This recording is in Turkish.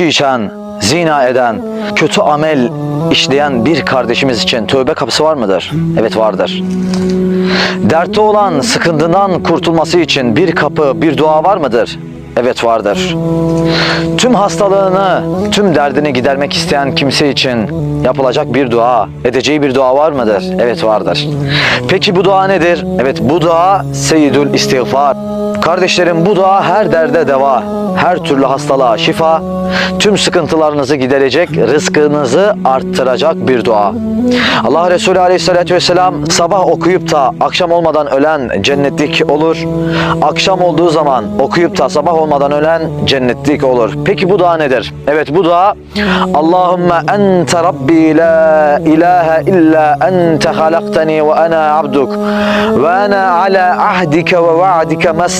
içki içen, zina eden, kötü amel işleyen bir kardeşimiz için tövbe kapısı var mıdır? Evet vardır. Dertte olan sıkıntından kurtulması için bir kapı, bir dua var mıdır? Evet vardır. Tüm hastalığını, tüm derdini gidermek isteyen kimse için yapılacak bir dua, edeceği bir dua var mıdır? Evet vardır. Peki bu dua nedir? Evet bu dua Seyyidül İstiğfar. Kardeşlerim bu dua her derde deva, her türlü hastalığa şifa, tüm sıkıntılarınızı giderecek, rızkınızı arttıracak bir dua. Allah Resulü Aleyhisselatü Vesselam sabah okuyup da akşam olmadan ölen cennetlik olur. Akşam olduğu zaman okuyup da sabah olmadan ölen cennetlik olur. Peki bu dua nedir? Evet bu dua Allahümme ente Rabbi la ilahe illa ente halaktani ve ana abduk ve ana ala ahdike ve va'dike mastata'at